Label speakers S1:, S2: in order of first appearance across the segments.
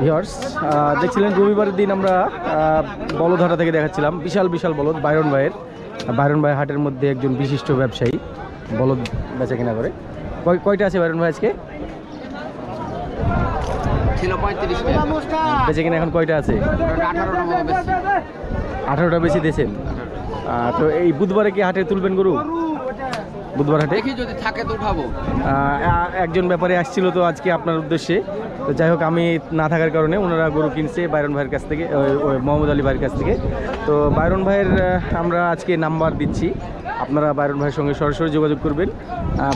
S1: Viewers দেখছিলেন রবিবারের দিন আমরা বলদহাটা থেকে দেখাচ্ছিলাম। বিশাল বিশাল বলদ বাইরন ভাইয়ের বাইরন ভাই হাটের মধ্যে একজন বিশিষ্ট ব্যবসায়ী বলদ বেচা কিনা করে। কয় কয়টা আছে বাইরন ভাই আজকে? বেচা কিনা এখন কয়টা আছে?
S2: আঠারোটা বেশি
S1: দিয়েছেন। তো এই বুধবারে কি হাটে তুলবেন গরু? বুধবার হাটে
S2: দেখি যদি থাকে তো উঠাবো।
S1: একজন ব্যাপারে আসছিল তো আজকে আপনার উদ্দেশ্যে। তো যাই হোক আমি না থাকার কারণে ওনারা গরু কিনছে বাইরন ভাইয়ের কাছ থেকে মোহাম্মদ আলী ভাইয়ের কাছ থেকে। তো বাইরন ভাইয়ের আমরা আজকে নাম্বার দিচ্ছি। আপনারা বাইরন ভাইয়ের সঙ্গে সরাসরি যোগাযোগ করবেন।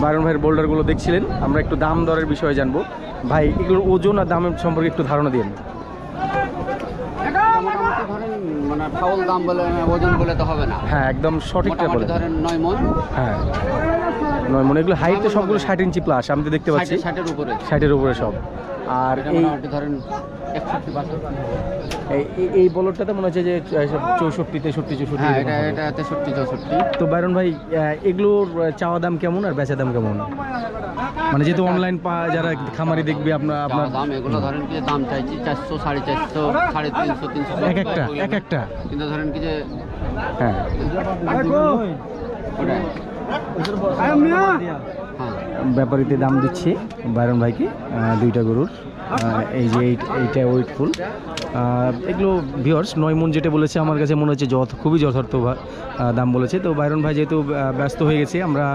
S1: বাইরন ভাইয়ের বোল্ডারগুলো দেখছিলেন। আমরা একটু দাম দরের বিষয়ে জানব। ভাই এগুলোর ওজন আর দামের সম্পর্কে একটু ধারণা দিন
S2: ধরেন মানে ফাউল দাম বলে ওজন বলে তো হবে না।
S1: হ্যাঁ একদম সঠিকটা বলে
S2: ধরেন নয় মন
S1: হ্যাঁ নয় মনে এগুলো হাইট তো সবগুলো ষাট ইঞ্চি প্লাস আমি তো দেখতে পাচ্ছি।
S2: ষাটের উপরে।
S1: ষাটের উপরে সব। আর এই
S2: ধরেন
S1: এই- বলরটাতে মনে হচ্ছে যে চৌষট্টি তেষট্টি চৌষট্টি
S2: হ্যাঁ এটা এটা তেষট্টি চৌষট্টি।
S1: তো বাইরন ভাই এগুলোর চাওয়া দাম কেমন আর বেচা দাম কেমন? মানে যেহেতু অনলাইন পা যারা খামারি দেখবে আপনার
S2: আপনার দাম এগুলো ধরেন কি দাম চাইছি চারশো সাড়ে চারশো সাড়ে তিনশো তিনশো
S1: এক একটা এক একটা।
S2: কিন্তু ধরেন কি যে
S1: হ্যাঁ।
S2: হ্যাঁ।
S1: ব্যাপারীতে দাম দিচ্ছি বাইরন ভাইকে দুইটা গরুর। এই যে এই- এইটা ওয়েটফুল এগুলো ভিওর্স নয় মন যেটা বলেছে, আমার কাছে মনে হচ্ছে যথ খুবই যথার্থ দাম বলেছে। তো বাইরন ভাই যেহেতু ব্যস্ত হয়ে গেছে, আমরা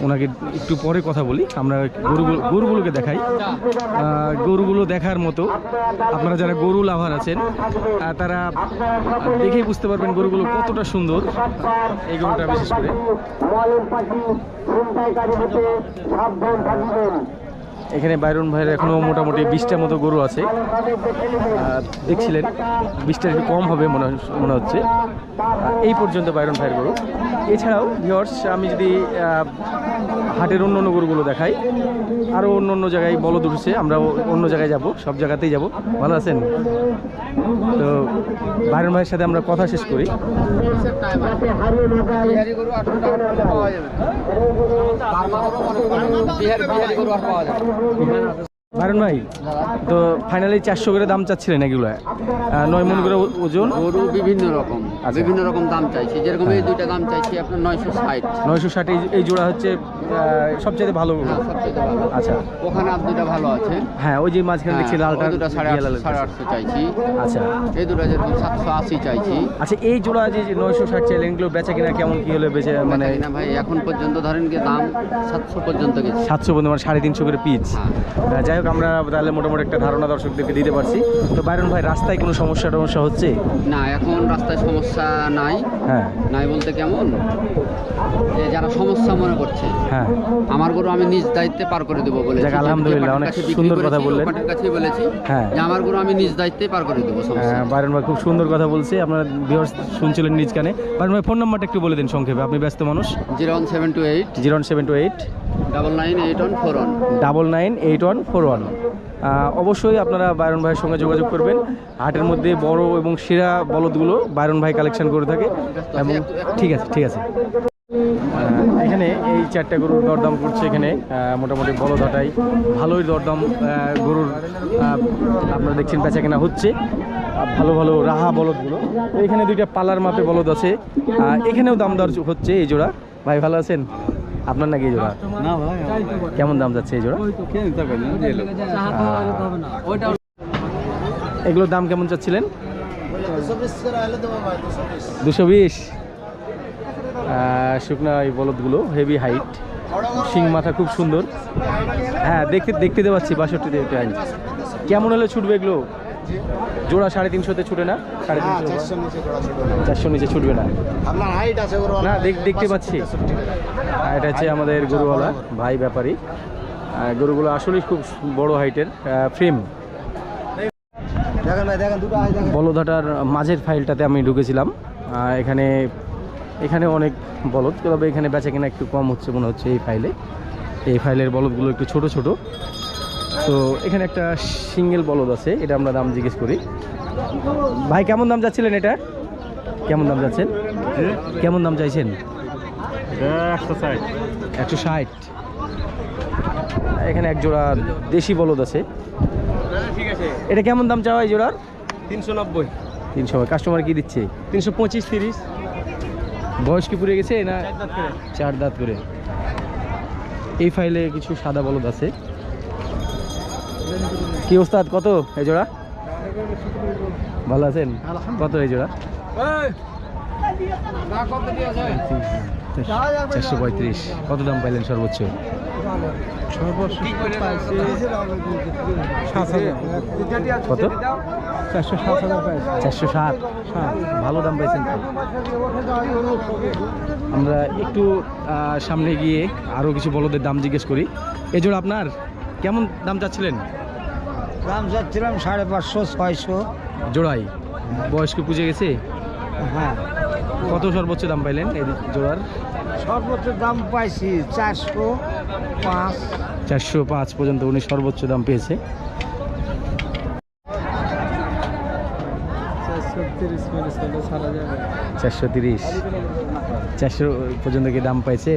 S1: ওনাকে একটু পরে কথা বলি। আমরা গরুগুলো গরুগুলোকে দেখাই। গরুগুলো দেখার মতো, আপনারা যারা গরু লাভার আছেন তারা দেখেই বুঝতে পারবেন গরুগুলো কতটা সুন্দর, এই গরুটা বিশেষ করে। এখানে বাইরন ভাইয়ের এখনও মোটামুটি বিশটার মতো গরু আছে। দেখছিলেন বিশটার একটু কম হবে মনে হয়- মনে হচ্ছে। এই পর্যন্ত বাইরন ভাইয়ের গরু। এছাড়াও ভিওর্স আমি যদি হাটের অন্য অন্য গরুগুলো দেখাই আরও অন্য অন্য জায়গায় বলদ উঠেছে আমরা অন্য জায়গায় যাব সব জায়গাতেই যাব। ভালো আছেন? তো বাইরন ভাইয়ের সাথে আমরা কথা শেষ করি।
S2: পাওয়া যাবে।
S1: বাইরন ভাই তো ফাইনালি চারশো করে দাম চাচ্ছিলেন এগুলো। নয় মন করে ওজন?
S2: গরু বিভিন্ন রকম
S1: আচ্ছা।
S2: বিভিন্ন রকম দাম চাইছি। যেরকম এই দুইটা দাম চাইছি আপনার নয়শো ষাট।
S1: নয়শো ষাট এই জোড়া হচ্ছে সবচেয়ে ভালো
S2: হ্যাঁ ভালো।
S1: আচ্ছা।
S2: ওখানে আর দুটা ভালো আছে?
S1: হ্যাঁ ওই যে মাঝখানে দেখছি
S2: হ্যাঁ,
S1: লালটা
S2: ওই দুটা সাড়ে সাড়ে আটশো চাইছি।
S1: আচ্ছা।
S2: এই দুটা যেরকম সাতশো আশি চাইছি।
S1: আচ্ছা এই জোড়া যে নয়শো ষাট চাইলেন এগুলো বেচা কিনা কেমন কি হলে বেচে মানে
S2: মানে না ভাই এখন পর্যন্ত ধরেন কি দাম সাতশো পর্যন্ত গেছে।
S1: সাতশো পর্যন্ত মানে সাড়ে তিনশো করে পিচ
S2: হ্যাঁ।
S1: যাই হোক আমরা তাহলে মোটামুটি একটা ধারণা দর্শকদেরকে দিতে পারছি। তো বাইরন ভাই রাস্তায় কোনো সমস্যা টমস্যা হচ্ছে?
S2: না এখন রাস্তায় সমস্যা নাই।
S1: হ্যাঁ।
S2: নাই বলতে কেমন? যে যারা সমস্যা মনে করছে।
S1: হ্যাঁ।
S2: আমার গরু আমি নিজ দায়িত্বে পার করে দেবো বলে
S1: যাক, আলহামদুলিল্লাহ, অনেক সুন্দর কথা বললেন।
S2: কাছেই বলেছি
S1: হ্যাঁ।
S2: যে আমার গরু আমি নিজ দায়িত্বে পার করে দেবো
S1: হ্যাঁ, ভাই খুব সুন্দর কথা বলছে। আপনারা ভিউয়ার্স শুনছিলেন নিজ কানে। বাইরন ভাই ফোন নাম্বারটা একটু বলে দিন সংক্ষেপে আপনি ব্যস্ত মানুষ।
S2: Zero one seven two eight
S1: zero one seven two eight
S2: double nine eight one four one.
S1: Double nine eight one four one. অবশ্যই আপনারা বায়রন ভাইয়ের সঙ্গে যোগাযোগ করবেন। হাটের মধ্যে বড় এবং সেরা বলদগুলো বায়রন ভাই কালেকশন করে থাকে। এবং ঠিক আছে ঠিক আছে। এখানে এই চারটা গরুর দরদাম করছে এখানে আহ, মোটামুটি বলদ হাটাই ভালোই দরদাম আহ, গরুর আপনারা দেখছেন বেচা কেনা হচ্ছে। ভালো ভালো রাহা বলদগুলো। এখানে দুইটা পালার মাপে বলদ আছে। আহ, এখানেও দাম দর হচ্ছে এই জোড়া। ভাই ভালো আছেন? আপনার নাকি এই জোড়া?
S2: না ভাই
S1: কেমন দাম যাচ্ছে এই জোড়া? এগুলোর দাম কেমন চাচ্ছিলেন? দুশো বিশ? শুকনা এই বলদগুলো হেভি হাইট শিং মাথা খুব সুন্দর। হ্যাঁ দেখতে দেখতে পাচ্ছি বাষট্টি টাইম কেমন হলে ছুটবে এগুলো? জোড়া সাড়ে তিনশোতে ছুটে না? সাড়ে তিনশো চারশো নিচে ছুটবে না।
S3: হাইট
S1: না? দেখ দেখতে পাচ্ছি। এটা হচ্ছে আমাদের গরুওয়ালা ভাই ব্যাপারী। গরুগুলো আসলেই খুব বড় হাইটের ফ্রেম বলদাটার মাঝের ফাইলটাতে আমি ঢুকেছিলাম। এখানে এখানে অনেক বলদ তবে এখানে বেচা কেনা একটু কম হচ্ছে মনে হচ্ছে এই ফাইলে এই ফাইলের বলদগুলো একটু ছোট ছোট। তো এখানে একটা সিঙ্গেল বলদ আছে এটা আমরা দাম জিজ্ঞেস করি। ভাই কেমন দাম যাচ্ছিলেন এটা? কেমন দাম যাচ্ছেন? কেমন দাম চাইছেন? একশো ষাট। এখানে এক জোড়া দেশি বলদ আছে। এটা কেমন দাম চাওয়া এই জোড়ার?
S3: তিনশো নব্বই।
S1: তিনশো। কাস্টমার কি দিচ্ছে?
S3: তিনশো পঁচিশ তিরিশ।
S1: বয়স কি পুড়ে গেছে না? চার দাঁত করে। এই ফাইলে কিছু সাদা বলদ আছে। কি ওস্তাদ কত এই জোড়া? ভালো আছেন? কত এই জোড়া? চারশো পঁয়ত্রিশ। কত দাম পাইলেন সর্বোচ্চ? কত?
S3: চারশো সাত। হাজার
S1: চারশো সাত। ভালো দাম পাইছেন আমরা একটু সামনে গিয়ে আরও কিছু বলদের দাম জিজ্ঞেস করি। এ জোড়া আপনার কেমন দাম চাচ্ছিলেন?
S3: দাম যাচ্ছিলাম সাড়ে পাঁচশো ছয়শো।
S1: জোড়াই। বয়স্ক পুজে গেছে?
S3: হ্যাঁ।
S1: কত সর্বোচ্চ দাম পাইলেন এই জোড়ার?
S3: সর্বোচ্চ দাম পাইছি চারশো পাঁচ।
S1: চারশো পাঁচ পর্যন্ত উনি সর্বোচ্চ দাম পেয়েছে।
S3: চারশো তিরিশ
S1: চারশো পর্যন্ত কি দাম পাইছে?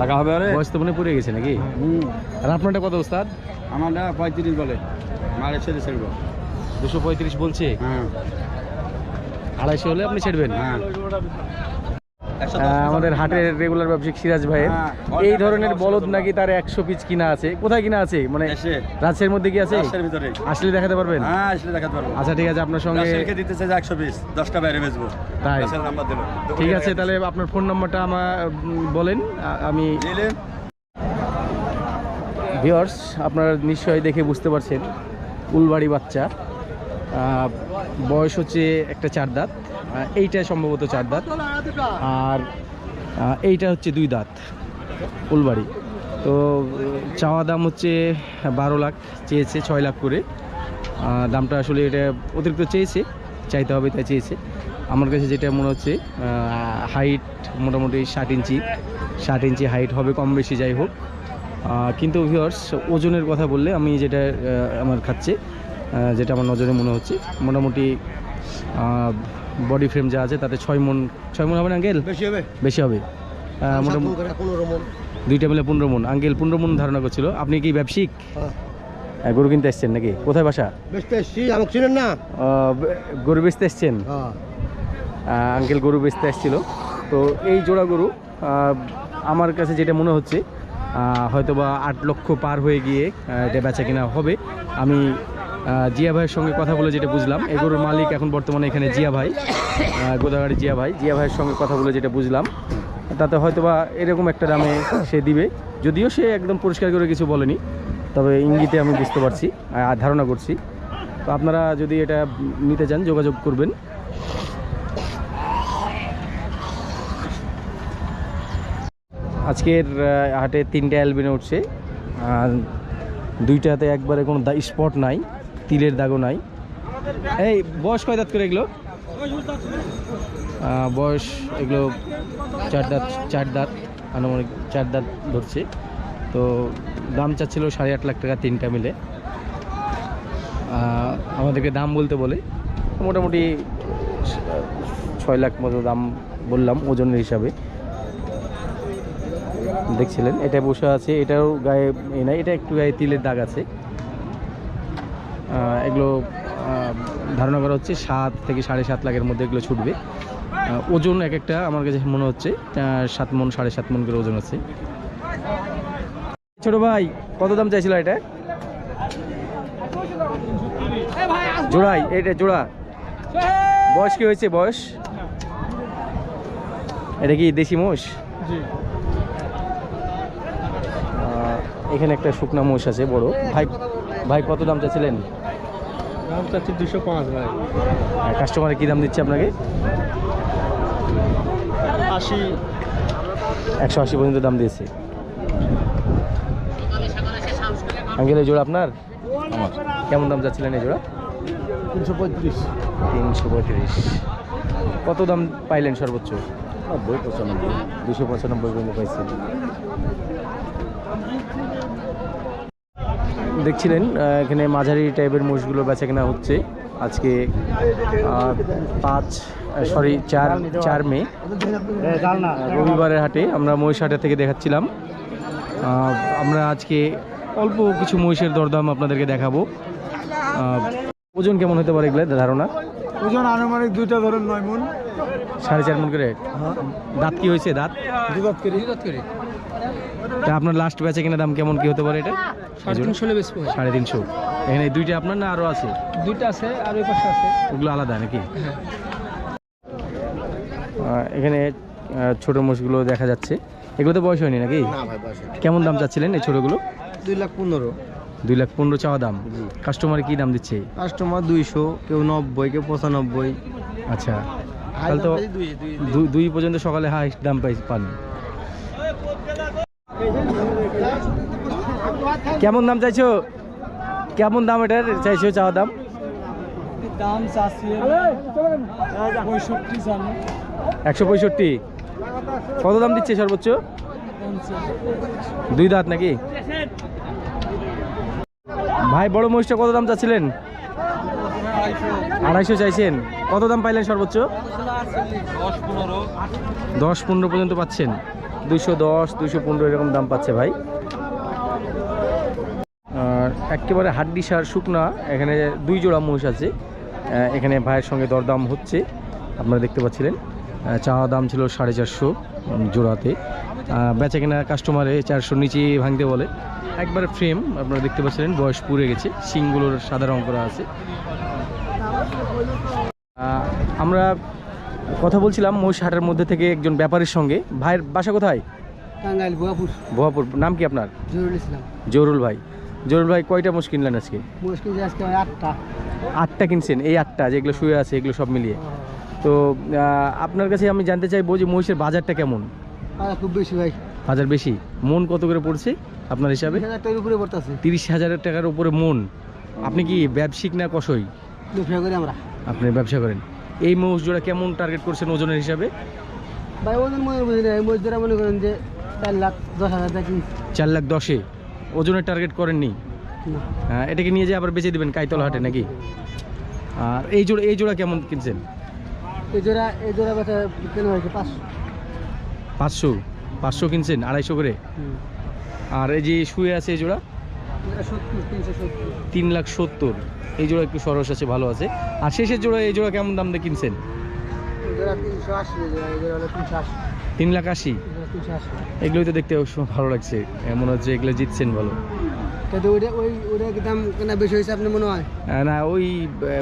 S1: টাকা হবে বয়স তো মনে পড়ে গেছে নাকি? আর আপনারটা কত ওস্তাদ?
S3: আমারটা পঁয়ত্রিশ বলে। মারে ছেড়ে ছেড়ব
S1: দুশো পঁয়ত্রিশ বলছে?
S3: হ্যাঁ।
S1: আড়াইশো হলে আপনি ছেড়বেন?
S3: হ্যাঁ।
S1: আমাদের হাটের রেগুলার ব্যবসায়িক সিরাজ ভাইয়ের।
S3: হ্যাঁ,
S1: এই ধরনের বলদ নাকি তার একশো পিস কিনা আছে? কোথায় কিনা আছে? মানে রাজশাহীর মধ্যে কি আছে? আসলে দেখাতে পারবেন?
S3: হ্যাঁ
S1: আচ্ছা ঠিক আছে আপনার সঙ্গে
S3: রাজশাহীকে দিতেছে একশো বিশ দশটা বাইরে বেচবো।
S1: তাই? ঠিক আছে তাহলে আপনার ফোন নম্বরটা আমার বলেন। আমি ভিওর্স আপনারা নিশ্চয়ই দেখে বুঝতে পারছেন। উলবাড়ি বাচ্চা। আহ, বয়স হচ্ছে একটা চার দাঁত। এইটা সম্ভবত চার দাঁত। আর এইটা হচ্ছে দুই দাঁত, উলবাড়ি। তো, চাওয়া দাম হচ্ছে বারো লাখ, চেয়েছে ছয় লাখ করে। দামটা আসলে এটা অতিরিক্ত চেয়েছে, চাইতে হবে তাই চেয়েছে। আমার কাছে যেটা মনে হচ্ছে হাইট মোটামুটি ষাট ইঞ্চি ষাট ইঞ্চি হাইট হবে, কম বেশি যাই হোক। কিন্তু ভিওর্স ওজনের কথা বললে আমি যেটা আমার খাচ্ছে যেটা আমার নজরে মনে হচ্ছে, মোটামুটি বডি ফ্রেম যা আছে তাতে ছয় মন ছয় মন হবে না আঙ্কেল?
S3: বেশি হবে?
S1: বেশি হবে। মোটামুটি
S3: মন
S1: দুইটা মিলে পনেরো মন। আঙ্কেল পনেরো মন ধারণা করছিল। আপনি কি ব্যবসায়িক? গরু কিনতে এসছেন নাকি? কোথায় বাসা?
S3: বেশি এসছি আমাকে চিনেন না?
S1: গরু বেচতে এসছেন?
S3: হ্যাঁ।
S1: আঙ্কেল গরু বেচতে এসেছিল। তো এই জোড়া গরু আমার কাছে যেটা মনে হচ্ছে হয়তোবা আট লক্ষ পার হয়ে গিয়ে এটা বেচা কিনা হবে। আমি জিয়া ভাইয়ের সঙ্গে কথা বলে যেটা বুঝলাম, এই গরুর মালিক এখন বর্তমানে এখানে জিয়া ভাই গোদাগাড়ি জিয়া ভাই, জিয়া ভাইয়ের সঙ্গে কথা বলে যেটা বুঝলাম, তাতে হয়তোবা এরকম একটা দামে সে দিবে, যদিও সে একদম পরিষ্কার করে কিছু বলেনি, তবে ইঙ্গিতে আমি বুঝতে পারছি আর ধারণা করছি। তো আপনারা যদি এটা নিতে চান, যোগাযোগ করবেন। আজকের হাটে তিনটে অ্যালবিনে উঠছে দুইটাতে একবারে কোনো স্পট নাই। তিলের দাগও নাই। এই, বয়স কয় দাঁত করে এগুলো? বয়স এগুলো চার দাঁত চার দাঁত, আনুমানিক চার দাঁত ধরছে। তো দাম চাচ্ছিল সাড়ে আট লাখ টাকা তিনটা মিলে। আমাদেরকে দাম বলতে বলে। মোটামুটি ছয় লাখ মতো দাম বললাম ওজনের হিসাবে। দেখছিলেন, এটা বসে আছে, এটাও গায়ে এ নাই, এটা একটু গায়ে তিলের দাগ আছে। এগুলো ধারণা করা হচ্ছে সাত থেকে সাড়ে সাত লাখের মধ্যে এগুলো ছুটবে। ওজন এক একটা আমার কাছে মনে হচ্ছে সাত মন সাড়ে সাত মন করে ওজন আছে। ছোট ভাই কত দাম চাইছিল এটা? জোড়াই এটা জোড়া। বয়স কি হয়েছে বয়স? এটা কি দেশি মোষ? এখানে একটা শুকনা মোষ আছে বড়। ভাই ভাই কত দাম চাচ্ছিলেন
S3: দাম চাচ্ছি দুশো পাঁচ ভাই।
S1: কাস্টমারে কি দাম দিচ্ছে আপনাকে?
S3: আশি।
S1: একশো আশি পর্যন্ত দাম দিয়েছে। আঙ্কেল এই জোড়া আপনার? কেমন দাম চাচ্ছিলেন এই জোড়া?
S3: তিনশো পঁয়ত্রিশ।
S1: তিনশো পঁয়ত্রিশ। কত দাম পাইলেন সর্বোচ্চ?
S3: নব্বই পঁচানব্বই।
S1: দুশো পঁচানব্বই পর্যন্ত পাইছেন দেখছিলেন এখানে মাঝারি টাইপের মোষগুলো বেচা কেনা হচ্ছে। আজকে পাঁচ সরি চার চার মে রবিবারের হাটে আমরা মহিষ হাটে থেকে দেখাচ্ছিলাম। আমরা আজকে অল্প কিছু মহিষের দরদাম আপনাদেরকে দেখাবো। ওজন কেমন হতে পারে এগুলো ধারণা?
S3: ওজন আনুমানিক দুইটা ধরুন নয় মন
S1: সাড়ে চার মন করে? দাঁত কি হয়েছে? দাঁত?
S3: দুধ করি। দুধ করি।
S1: তা আপনার লাস্ট ব্যাচে কিনা দাম কেমন কি হতে পারে এটা?
S3: সাড়ে তিনশো বেশি
S1: সাড়ে তিনশো। এখানে দুইটা আপনার না আরও আছে?
S3: দুইটা আছে আর ওই পাশে আছে।
S1: ওগুলো আলাদা নাকি?
S3: হ্যাঁ।
S1: এখানে ছোট মোষগুলো দেখা যাচ্ছে। এগুলো তো বয়স হয়নি নাকি?
S3: না ভাই বয়স
S1: কেমন দাম চাচ্ছিলেন এই ছোটোগুলো?
S3: দুই লাখ পনেরো।
S1: দুই লাখ পনেরো চাওয়া দাম। কাস্টমার কি দাম দিচ্ছে?
S3: কাস্টমার দুইশো কেউ নব্বই কেউ পঁচানব্বই।
S1: আচ্ছা। তাহলে তো দুই পর্যন্ত সকালে হাইস্ট দাম পাই পান। কেমন দাম চাইছো? কেমন দাম এটার চাইছো চাওয়া দাম?
S3: দাম
S1: একশো পঁয়ষট্টি। কত দাম দিচ্ছে সর্বোচ্চ? দুই দাঁত নাকি? ভাই বড় মহিষটা কত দাম চাচ্ছিলেন? আড়াইশো চাইছেন। কত দাম পাইলেন সর্বোচ্চ?
S3: দশ পনেরো
S1: পর্যন্ত পাচ্ছেন। দুইশো দশ দুইশো পনেরো এরকম দাম পাচ্ছে ভাই। একেবারে হাড্ডি সার শুকনা এখানে দুই জোড়া মহিষ আছে। এখানে ভাইয়ের সঙ্গে দরদাম হচ্ছে আপনারা দেখতে পাচ্ছিলেন। চাওয়া দাম ছিল সাড়ে চারশো জোড়াতে। বেচা কেনা কাস্টমারে চারশোর নিচে ভাঙতে বলে। একবারে ফ্রেম আপনারা দেখতে পাচ্ছিলেন বয়স পুড়ে গেছে। শিংগুলোর সাদা রং করা আছে। আমরা কথা বলছিলাম মহিষ হাটের মধ্যে থেকে একজন ব্যাপারীর সঙ্গে। ভাইয়ের বাসা কোথায়?
S3: টাঙ্গাইল ভুয়াপুর
S1: ভুয়াপুর নাম কি আপনার?
S3: জরুল ইসলাম।
S1: জরুল ভাই। জরুল ভাই কয়টা মোষ কিনলেন আজকে?
S3: আটটা।
S1: আটটা কিনছেন? এই আটটা যেগুলো শুয়ে আছে এগুলো সব মিলিয়ে। তো আপনার কাছে আমি জানতে চাইব যে মহিষের বাজারটা কেমন?
S3: খুব বেশি ভাই।
S1: বাজার বেশি? মন কত করে পড়ছে আপনার হিসাবে?
S3: হাজার উপরে পড়তেছে।
S1: তিরিশ হাজার টাকার উপরে মন। আপনি কি ব্যবসায়িক না কষই
S3: ব্যবসা করি আমরা।
S1: আপনি ব্যবসা করেন। এই মহিষ জোড়া কেমন টার্গেট করছেন ওজনের হিসাবে?
S3: ভাই ওদের মনে বুঝি না। এই মজদুরা মনে করেন যে চার লাখ দশ হাজার
S1: চার লাখ দশে? ওজনের টার্গেট করেননি? হ্যাঁ, এটাকে নিয়ে যে আবার বেচে দিবেন কাইতলা হাটে নাকি? আর এই জোড়া এই জোড়া কেমন কিনছেন?
S3: এই জোড়া এই জোড়া বেচা কেন হয়েছে? পাঁচশো।
S1: পাঁচশো? পাঁচশো কিনছেন আড়াইশো করে? আর এই যে শুয়ে আছে এই জোড়া? তিন লাখ সত্তর। এই জোড়া একটু সরস আছে ভালো আছে। আর শেষের জোড়া এই জোড়া কেমন দাম দিয়ে কিনছেন? তিন লাখ আশি? এগুলোই তো দেখতে অবশ্য ভালো লাগছে। মনে হচ্ছে এগুলো জিতছেন ভালো।
S3: মনে হয়?
S1: না ওই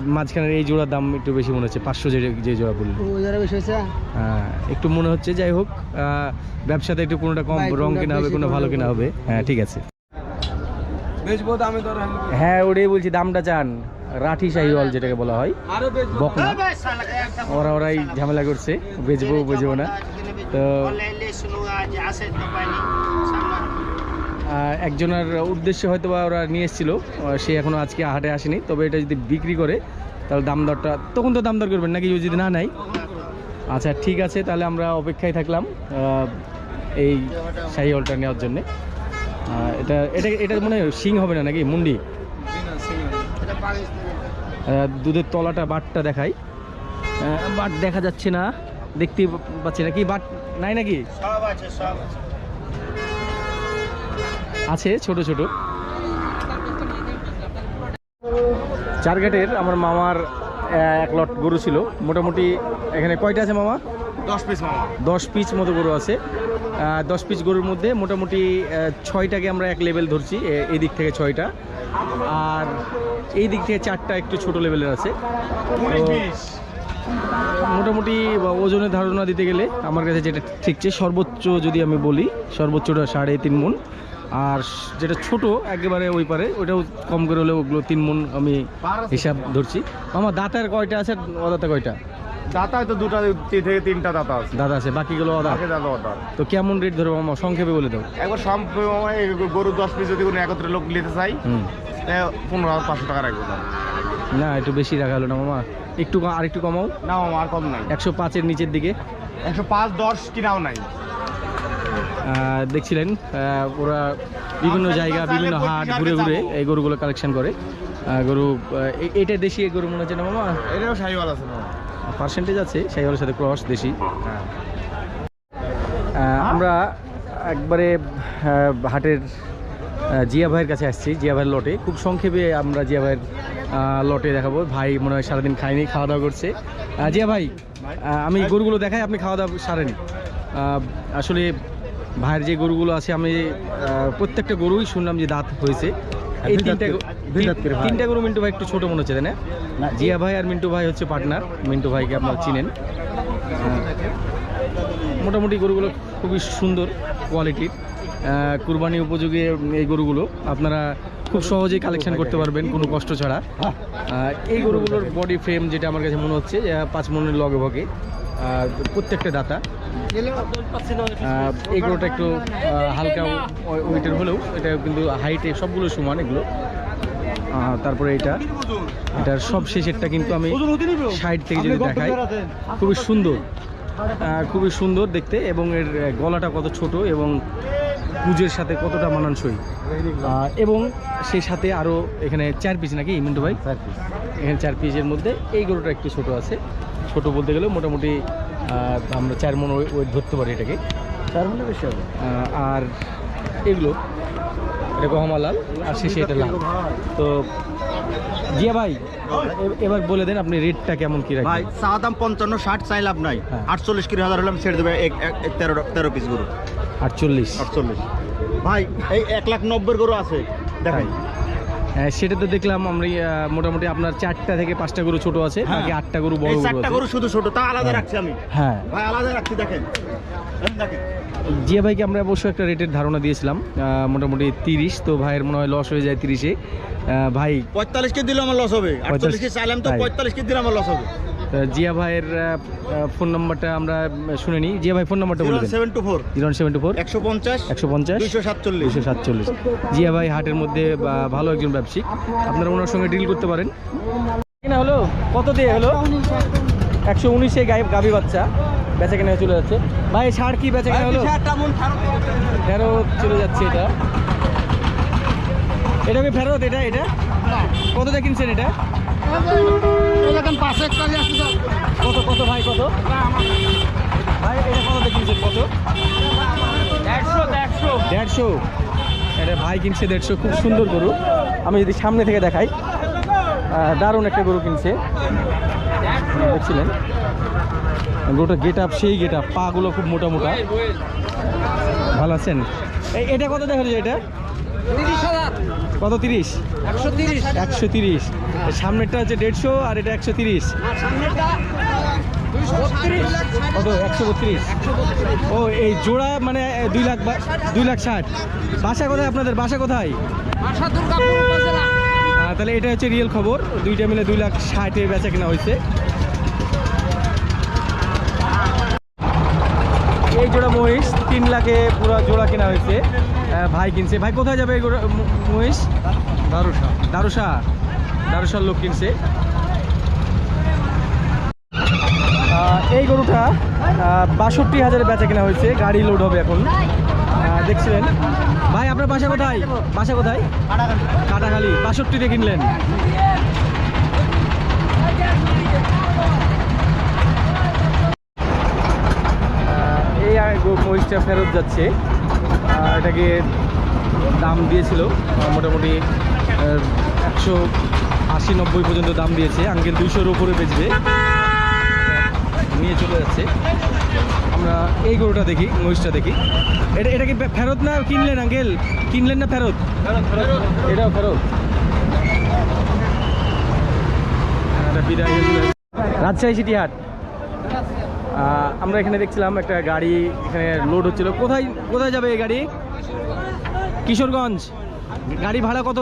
S1: মাঝখানের এই জোড়ার দাম একটু বেশি মনে হচ্ছে পাঁচশো যে যে জোড়া বললেন।
S3: ওই জোড়া বেশি হয়েছে?
S1: হ্যাঁ, একটু মনে হচ্ছে যাই হোক আহ, ব্যবসাতে একটু কোনোটা কম রং কেনা হবে কোনো ভালো কেনা হবে। হ্যাঁ ঠিক আছে। হ্যাঁ ওটাই বলছি দামটা চান। রাঠি শাহিওয়াল যেটাকে বলা হয় বকনা। ওরা ওরাই ঝামেলা করছে বেচবো বেচবো না। তো একজনের উদ্দেশ্যে হয়তো বা ওরা নিয়ে এসেছিল সে এখনও আজকে হাটে আসেনি তবে এটা যদি বিক্রি করে তাহলে দাম দরটা তখন তো দাম দর করবেন নাকি যদি না নাই আচ্ছা ঠিক আছে তাহলে আমরা অপেক্ষায় থাকলাম এই শাহি নেওয়ার জন্যে। এটা এটা এটা মনে হয় শিং হবে না নাকি মুন্ডি? দুধের তলাটা বাটটা দেখাই। বাট দেখা যাচ্ছে না দেখতে পাচ্ছি না। কি বাট নাই নাকি? আছে ছোট ছোট। চারঘাটের আমার মামার এক লট গরু ছিল। মোটামুটি এখানে কয়টা আছে মামা?
S3: দশ পিস
S1: মতো গরু আছে। দশ পিস গরুর মধ্যে মোটামুটি ছয়টাকে আমরা এক লেভেল ধরছি এই দিক থেকে ছয়টা। আর এই দিক থেকে চারটা একটু ছোট লেভেলের আছে। মোটামুটি ওজনের ধারণা দিতে গেলে আমার কাছে যেটা ঠিকছে সর্বোচ্চ যদি আমি বলি সর্বোচ্চটা সাড়ে তিন মন। আর যেটা ছোট একেবারে ওই পারে ওটাও কম করে হলে ওগুলো তিন মন আমি হিসাব ধরছি। আমার দাঁতের কয়টা আছে? অদাতা কয়টা?
S4: দাতা হয়তো দুটা থেকে তিনটা দাতা আছে।
S1: দাদা আছে বাকিগুলো অদা
S4: বাকি দাদা
S1: তো কেমন রেট ধরবো মামা সংক্ষেপে বলে দাও।
S4: একবার গরু দশ পিস যদি কোনো একত্রে লোক নিতে চাই পনেরো হাজার পাঁচশো টাকা রাখব
S1: না একটু বেশি রাখা হলো না মামা। একটু আর একটু কমাও।
S4: না মামা আর কম নাই।
S1: একশো পাঁচের নিচের দিকে।
S4: একশো পাঁচ দশ কিনাও নাই।
S1: দেখছিলেন ওরা বিভিন্ন জায়গা বিভিন্ন হাট ঘুরে ঘুরে এই গরুগুলো কালেকশন করে। গরু এটা দেশি গরু মনে হচ্ছে না মামা?
S4: এটাও শাহিওয়াল আছে মামা।
S1: পার্সেন্টেজ আছে সাইওয়ালের সাথে ক্রস দেশি আমরা একবারে হাটের জিয়া ভাইয়ের কাছে আসছি জিয়া ভাইয়ের লটে। খুব সংক্ষেপে আমরা জিয়া ভাইয়ের লটে দেখাবো। ভাই মনে হয় সারাদিন খায়নি খাওয়া দাওয়া করছে জিয়া ভাই আমি গরুগুলো দেখাই আপনি খাওয়া দাওয়া সারেন আসলে ভাইয়ের যে গরুগুলো আছে আমি প্রত্যেকটা গরুই শুনলাম যে দাঁত হয়েছে। এই তিনটা তিনটা গরু মিন্টু ভাই একটু ছোট মনে হচ্ছে তাই না? জিয়া ভাই আর মিন্টু ভাই হচ্ছে পার্টনার মিন্টু ভাইকে আপনারা চিনেন। মোটামুটি গরুগুলো খুবই সুন্দর কোয়ালিটির কুরবানি উপযোগী এই গরুগুলো। আপনারা খুব সহজেই কালেকশন করতে পারবেন কোনো কষ্ট ছাড়া। এই গরুগুলোর বডি ফ্রেম যেটা আমার কাছে মনে হচ্ছে পাঁচ মনের লগে ভগে। আর প্রত্যেকটা দাতা। এগুলোটা একটু হালকা ওয়েটের হলেও এটা কিন্তু হাইটে সবগুলো সমান এগুলো। তারপরে এটা। এটার সব শেষেরটা কিন্তু আমি সাইড থেকে যদি দেখাই খুবই সুন্দর খুবই সুন্দর দেখতে এবং এর গলাটা কত ছোট এবং কুজের সাথে কতটা মানানসই। এবং সেই সাথে আরও এখানে চার পিস নাকি মিন্টু ভাই? এখানে চার পিসের মধ্যে এই গরুটা একটু ছোট আছে। ছোট বলতে গেলেও মোটামুটি আমরা চার মন ওয়েট ধরতে পারি এটাকে। চার মনে বেশি হবে। আর এগুলো এটা গহমালাল আর শেষে এটা লাল। তো জিয়া ভাই এবার বলে দেন আপনি রেটটা কেমন কি
S4: ভাই
S1: রাখবেন
S4: চা দাম পঞ্চান্ন ষাট চাই লাভ নাই।
S1: হ্যাঁ।
S4: আটচল্লিশ কিলো হাজার হলে আমি ছেড়ে দেবে তেরো তেরো পিস গরু।
S1: আটচল্লিশ।
S4: আটচল্লিশ। ভাই এই এক লাখ নব্বই গরু আছে। দেখাই
S1: হ্যাঁ, সেটা তো দেখলাম আমরা মোটামুটি আপনার চারটা থেকে পাঁচটা গরু ছোট আছে
S4: হ্যাঁ।
S1: বাকি আটটা গরু বড় গরু
S4: চারটা গরু শুধু ছোট তা আলাদা
S1: হ্যাঁ।
S4: রাখছি আমি।
S1: হ্যাঁ।
S4: ভাই আলাদা রাখছি দেখেন। দেখেন।
S1: জিয়া ভাইকে আমরা অবশ্যই একটা রেটের ধারণা দিয়েছিলাম মোটামুটি তিরিশ তো ভাইয়ের মনে হয় লস হয়ে যায় তিরিশে। ভাই
S4: পঁয়তাল্লিশকে দিলে আমার লস হবে আটচল্লিশ কে চাইলাম তো পঁয়তাল্লিশকে দিলে আমার লস হবে।
S1: জিয়া ভাইয়ের ফোন নাম্বারটা আমরা শুনে নিই। জিয়া ভাই ফোন নাম্বারটা
S4: জিরো
S1: বলবেন
S4: seven two four.
S1: Zero seven two four.
S4: একশো পঞ্চাশ।
S1: একশো পঞ্চাশ।
S4: দুইশো সাতচল্লিশ।
S1: দুশো সাতচল্লিশ। জিয়া ভাই হাটের মধ্যে ভালো একজন ব্যবসায়িক। আপনারা ওনার সঙ্গে ডিল করতে পারেন। কিনা হলো? কত দিয়ে হলো? একশো উনিশে গাই গাভি বাচ্চা। বেচা কেনা চলে যাচ্ছে। ভাই সার কি বেচা কেনা হলো ফেরত চলে যাচ্ছে এটা। এটা কি ফেরত? এটা এটা? কত কিনছেন এটা? কত কত ভাই কত? ভাই এটা কত দিয়ে কত? দেড়শো এটা ভাই কিনছে দেড়শো খুব সুন্দর গরু। আমি যদি সামনে থেকে দেখাই দারুণ একটা গরু কিনছে। দেখছিলেন? গরুটা গেট আপ সেই গেট আপ পাগুলো খুব মোটা মোটা। ভালো আছেন? এটা কত দেখা যায় এটা? কত তিরিশ? একশো তিরিশ। সামনেরটা হচ্ছে দেড়শো আর এটা একশো তিরিশ। কত? একশো বত্রিশ। ও এই জোড়া মানে দুই লাখ দুই লাখ ষাট। বাসা কোথায় আপনাদের? বাসা কোথায়? তাহলে এটা হচ্ছে রিয়েল খবর। দুইটা মিলে দুই লাখ ষাটে বেচা কেনা হয়েছে। জোড়া মহিষ তিন লাখে পুরো জোড়া কেনা হয়েছে। ভাই কিনছে। ভাই কোথায় যাবে এই মহিষ? দারুসা দারুসা দারুসার লোক কিনছে। এই গরুটা বাষট্টি হাজারে বেচা কেনা হয়েছে। গাড়ি লোড হবে এখন। দেখছিলেন? ভাই আপনার বাসা কোথায়? বাসা কোথায়? কাটাখালি। বাষট্টিতে কিনলেন আহ, এই আর গো- মহিষটা ফেরত যাচ্ছে। এটাকে দাম দিয়েছিল মোটামুটি একশো আশি নব্বই পর্যন্ত দাম দিয়েছে। আঙ্কেল দুইশোর উপরে বেচবে। নিয়ে চলে যাচ্ছে। আমরা এই গরুটা দেখি মহিষটা দেখি। এটা এটা কি ফেরত না কিনলেন আঙ্কেল? কিনলেন না ফেরত? এটাও ফেরত। হয়ে। রাজশাহী সিটি হাট। আমরা এখানে দেখছিলাম একটা গাড়ি এখানে লোড হচ্ছিল। কোথায় কোথায় যাবে এই গাড়ি? কিশোরগঞ্জ। গাড়ি ভাড়া কত?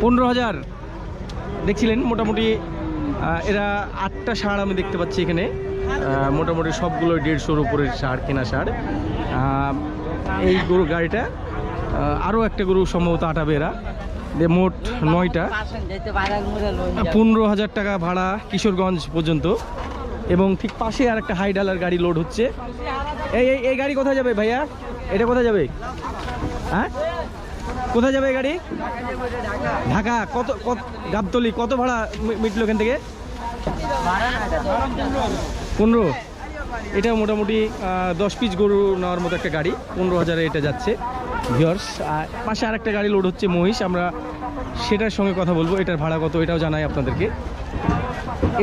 S1: পনেরো হাজার। দেখছিলেন মোটামুটি এরা আটটা সার আমি দেখতে পাচ্ছি এখানে। মোটামুটি সবগুলো দেড়শোর উপরের সার কেনা সার। এই গরু গাড়িটা আরও একটা গরু সম্ভবত আটাবে এরা। মোট নয়টা। পনেরো হাজার টাকা ভাড়া কিশোরগঞ্জ পর্যন্ত। এবং ঠিক পাশে আর একটা হাই ডালার গাড়ি লোড হচ্ছে। এই এই এই গাড়ি কোথায় যাবে ভাইয়া? এটা কোথায় যাবে? হ্যাঁ? কোথায় যাবে গাড়ি? ঢাকা। কত কত, গাবতলি, কত ভাড়া মিটলো এখান থেকে? পনেরো। এটা মোটামুটি দশ পিস গরু নেওয়ার মতো একটা গাড়ি। পনেরো হাজারে এটা যাচ্ছে। ভিওর্স আর পাশে আরেকটা গাড়ি লোড হচ্ছে মহিষ। আমরা সেটার সঙ্গে কথা বলব। এটার ভাড়া কত, এটাও জানাই আপনাদেরকে।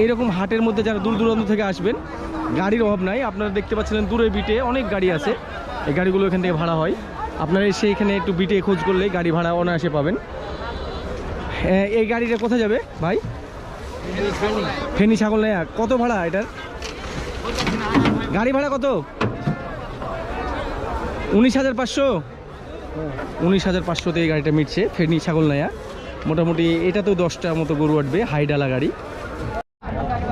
S1: এইরকম হাটের মধ্যে যারা দূর দূরান্ত থেকে আসবেন, গাড়ির অভাব নাই। আপনারা দেখতে পাচ্ছিলেন দূরে বিটে অনেক গাড়ি আছে। এই গাড়িগুলো এখান থেকে ভাড়া হয়। আপনারা এসে এখানে একটু বিটে খোঁজ করলে গাড়ি ভাড়া অনায়াসে পাবেন। এই গাড়িটা কোথায় যাবে ভাই? ফেনি ছাগল নেয়া। কত ভাড়া এটার? গাড়ি ভাড়া কত? উনিশ হাজার পাঁচশো? উনিশ হাজার পাঁচশোতে এই গাড়িটা মিটছে, ফেনি ছাগল নেয়া। মোটামুটি এটা তো দশটা মতো গরু আটবে, হাইডালা গাড়ি।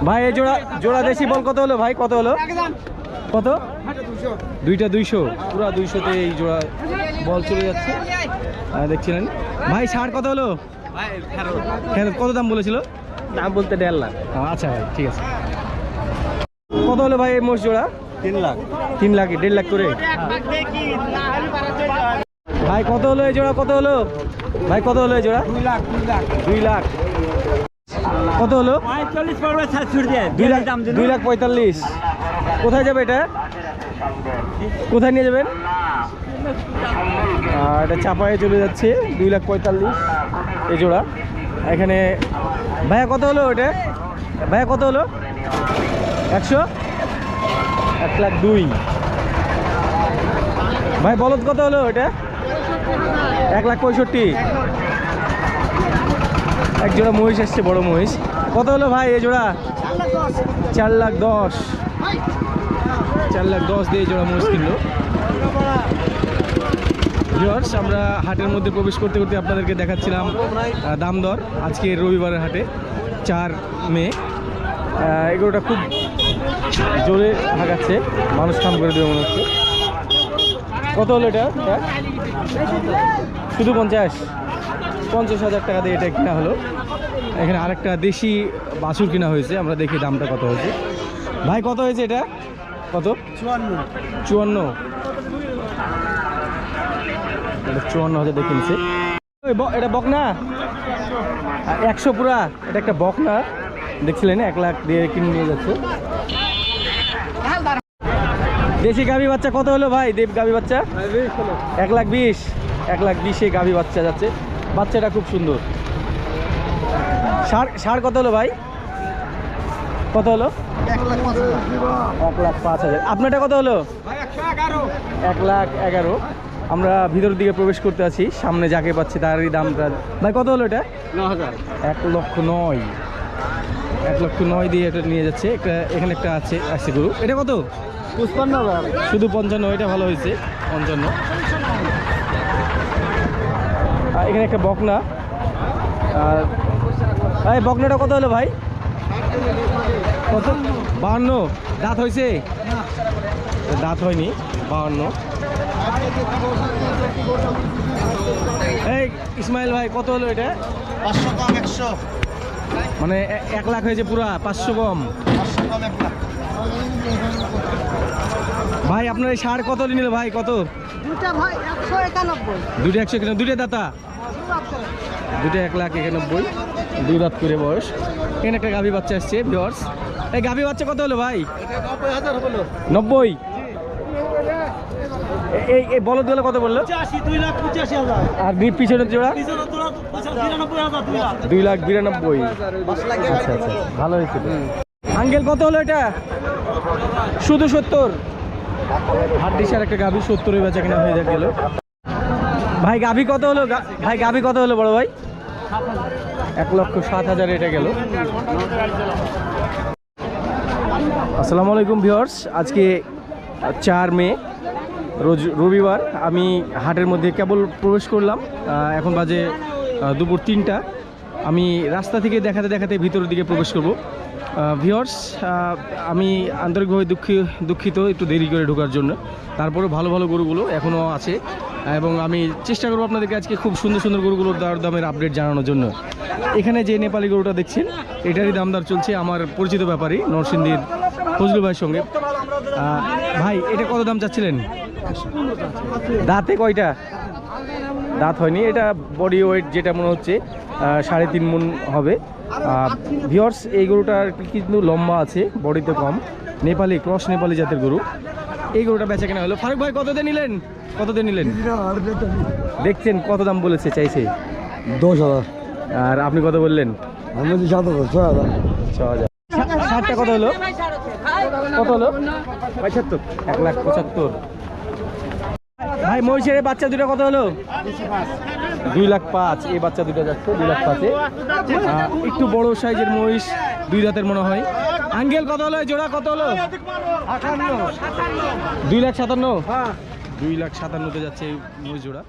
S1: ভাই এই জোড়া জোড়া দেশি বল কত হলো ভাই? কত হলো? কত? দুইটা দুইশো। পুরা দুইশোতে এই জোড়া বল চলে যাচ্ছে। আহ, দেখছিলেন? ভাই সার কত হলো? ফেরত কত দাম বলেছিল?
S3: দাম বলতে দেড় লাখ।
S1: আচ্ছা ভাই ঠিক আছে। কত হলো ভাই এই মোষ জোড়া?
S3: তিন লাখ।
S1: তিন লাখ দেড় লাখ করে? ভাই কত হলো এই জোড়া? কত হলো? ভাই কত হলো এই জোড়া?
S3: দুই লাখ দুই লাখ।
S1: দুই লাখ। কত হলো? দুই লাখ পঁয়তাল্লিশ। কোথায় যাবে এটা? কোথায় নিয়ে যাবেন? এটা চাপায়ে চলে যাচ্ছে দুই লাখ পঁয়তাল্লিশ। এই জোড়া। এখানে ভাইয়া কত হলো ওটা ভাইয়া কত হলো? একশো? এক লাখ দুই। ভাই বলদ কত হলো ওটা এক লাখ পঁয়ষট্টি। এক জোড়া মহিষ আসছে বড় মহিষ। কত হলো ভাই এই জোড়া? চার লাখ দশ। চার লাখ দশ দিয়ে জোড়া মহিষ কিনলো। ভিউয়ার্স আমরা হাটের মধ্যে প্রবেশ করতে করতে আপনাদেরকে দেখাচ্ছিলাম আহ, দাম দর আজকে রবিবারের হাটে চার মে। এগুলোটা খুব জোরে ভাগাচ্ছে মানুষ কাম করে দেবে মনে হচ্ছে। কত হলো এটা? শুধু পঞ্চাশ? পঞ্চাশ হাজার টাকা দিয়ে এটা কিনা হলো। এখানে আরেকটা দেশি বাছুর কেনা হয়েছে আমরা দেখি দামটা কত হয়েছে। ভাই কত হয়েছে এটা? কত?
S3: চুয়ান্ন।
S1: চুয়ান্ন। চুয়ান্ন হাজার দিয়ে কিনছে। এটা বক না একশো পুরা। এটা একটা বক না দেখছিলেন এক লাখ দিয়ে কিনে নিয়ে যাচ্ছে। দেশি গাভী বাচ্চা কত হলো ভাই? দেব গাভী বাচ্চা? এক লাখ বিশ। এক লাখ বিশে গাভী বাচ্চা যাচ্ছে। বাচ্চাটা খুব সুন্দর। সার সার কত হলো ভাই? কত হলো?
S3: এক লাখ পাঁচ হাজার।
S1: আপনারটা কত হলো? এক লাখ এগারো। আমরা ভিতরের দিকে প্রবেশ করতে আছি সামনে যাকে পাচ্ছি তারই দামটা ভাই কত হলো এটা? এক লক্ষ নয়। এক লক্ষ নয় দিয়ে এটা নিয়ে যাচ্ছে। একটা এখানে একটা আছে আছে গরু। এটা কত?
S3: হাজার।
S1: শুধু পঞ্চান্ন এটা ভালো হয়েছে। পঞ্চান্ন। এখানে একটা বকনা। আর এই বকনাটা কত হলো ভাই? কত? বাহান্ন। দাঁত হয়েছে? দাঁত হয়নি বাহান্ন। এই ইসমাইল ভাই কত হলো এটা?
S3: পাঁচশো কম একশো।
S1: মানে এক লাখ হয়েছে পুরা পাঁচশো কম। ভাই আপনার এই সার কত নিল ভাই? কত?
S3: দুটা ভাই একশো একানব্বই।
S1: দুটো একশো কিলো দুটো দাতা। দুটো এক লাখ একানব্বই দুই দাঁত করে বয়স। এখানে একটা গাভী বাচ্চা আসছে ভিওর্স এই গাভী বাচ্চা কত হলো ভাই?
S3: নব্বই?
S1: এই এই কত বলল? আর দুই পিছনের জোড়া?
S3: দুই লাখ।
S1: বিরানব্বই। আচ্ছা আচ্ছা ভালো হয়েছে আঙ্কেল কত হলো এটা? শুধু সত্তর। হাট ডিসার একটা গাভী বেচা কিনা হয়ে গেল। ভাই গাভী কত হলো? ভাই গাভী কত হলো বড় ভাই? এক লক্ষ সাত হাজার এটা গেল। আসসালামু আলাইকুম ভিউয়ার্স, আজকে চার মে, রোজ রবিবার। আমি হাটের মধ্যে কেবল প্রবেশ করলাম এখন বাজে দুপুর তিনটা। আমি রাস্তা থেকে দেখাতে দেখাতে ভিতরের দিকে প্রবেশ করব। ভিওর্স আমি আন্তরিকভাবে দুঃখী দুঃখিত একটু দেরি করে ঢোকার জন্য। তারপরে ভালো ভালো গরুগুলো এখনও আছে। এবং আমি চেষ্টা করব আপনাদেরকে আজকে খুব সুন্দর সুন্দর গরুগুলোর দর দামের আপডেট জানানোর জন্য। এখানে যে নেপালি গরুটা দেখছেন, এটারই দামদার চলছে আমার পরিচিত ব্যাপারী, নরসিংদীর ফজলু ভাইয়ের সঙ্গে। ভাই, এটা কত দাম চাচ্ছিলেন? দাঁতে কয়টা? দাঁত হয়নি, এটা বডি ওয়েট যেটা মনে হচ্ছে সাড়ে তিন মন হবে। ভিওর্স এই গরুটার কিন্তু লম্বা আছে বডিতে কম। নেপালি ক্রস নেপালি জাতের গরু। এই গরুটা বেচা কেনা হলো। ফারুক ভাই কত দিয়ে নিলেন? কত দিয়ে নিলেন? দেখছেন কত দাম বলেছে চাইছে?
S3: দশ হাজার।
S1: আর আপনি কত বললেন?
S3: আমি বলছি সাত হাজার
S1: ছ হাজার। ষাটটা কত হলো? কত হলো? পঁচাত্তর এক লাখ পঁচাত্তর। ভাই মহিষের বাচ্চা দুটো কত হলো? দুই লাখ পাঁচ। এই বাচ্চা দুটো যাচ্ছে দুই লাখ পাঁচে। একটু বড় সাইজের মহিষ দুই রাতের মনে হয়। আঙ্গেল কত হলো? জোড়া কত হলো? দুই লাখ সাতান্ন? হ্যাঁ। দুই লাখ সাতান্নতে যাচ্ছে এই জোড়া।